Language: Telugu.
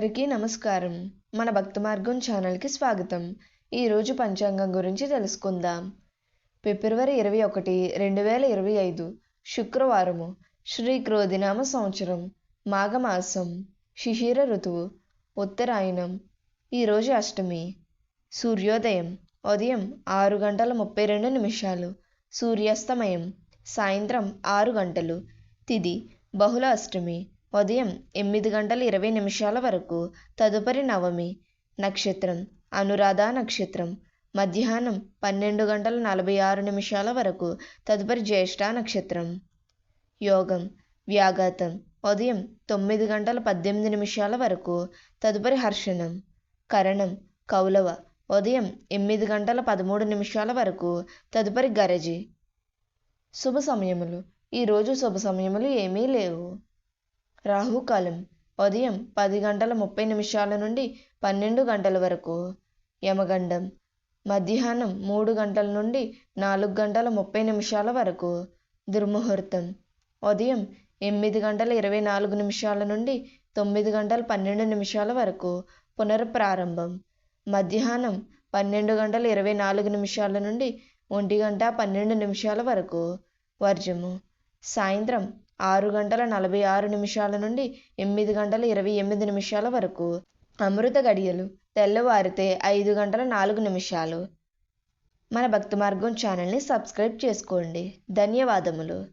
నమస్కారం. మన భక్త మార్గం ఛానల్కి స్వాగతం. ఈరోజు పంచాంగం గురించి తెలుసుకుందాం. ఫిబ్రవరి ఇరవై ఒకటి రెండు వేల ఇరవై ఐదు శుక్రవారము శ్రీ క్రోధినామ సంవత్సరం మాఘమాసం శిశిర ఋతువు ఉత్తరాయణం ఈరోజు అష్టమి. సూర్యోదయం ఉదయం ఆరు గంటల ముప్పై రెండు నిమిషాలు. సూర్యాస్తమయం సాయంత్రం ఆరు గంటలు. తిది బహుళ అష్టమి. ఉదయం ఎనిమిది గంటల ఇరవై నిమిషాల వరకు తదుపరి నవమి నక్షత్రం అనురాధ నక్షత్రం. మధ్యాహ్నం పన్నెండు గంటల నలభై ఆరు నిమిషాల వరకు తదుపరి జ్యేష్ఠ నక్షత్రం. యోగం వ్యాఘాతం. ఉదయం తొమ్మిది గంటల పద్దెనిమిది నిమిషాల వరకు తదుపరి హర్షణం. కరణం కౌలవ. ఉదయం ఎనిమిది గంటల పదమూడు నిమిషాల వరకు తదుపరి గరజి. శుభ సమయములు. ఈరోజు శుభ సమయములు ఏమీ లేవు. రాహుకాలం ఉదయం పది గంటల ముప్పై నిమిషాల నుండి పన్నెండు గంటల వరకు. యమగండం మధ్యాహ్నం మూడు గంటల నుండి నాలుగు గంటల ముప్పై నిమిషాల వరకు. దుర్ముహూర్తం ఉదయం ఎనిమిది గంటల ఇరవై నాలుగు నిమిషాల నుండి తొమ్మిది గంటల పన్నెండు నిమిషాల వరకు పునఃప్రారంభం. మధ్యాహ్నం పన్నెండు గంటల ఇరవై నాలుగు నిమిషాల నుండి ఒంటి గంట పన్నెండు నిమిషాల వరకు. వర్జము సాయంత్రం ఆరు గంటల నలభై ఆరు నిమిషాల నుండి ఎనిమిది గంటల ఇరవై ఎనిమిది నిమిషాల వరకు. అమృత గడియలు తెల్లవారితే ఐదు గంటల నాలుగు నిమిషాలు. మన భక్తి మార్గం ఛానల్ని సబ్స్క్రైబ్ చేసుకోండి. ధన్యవాదములు.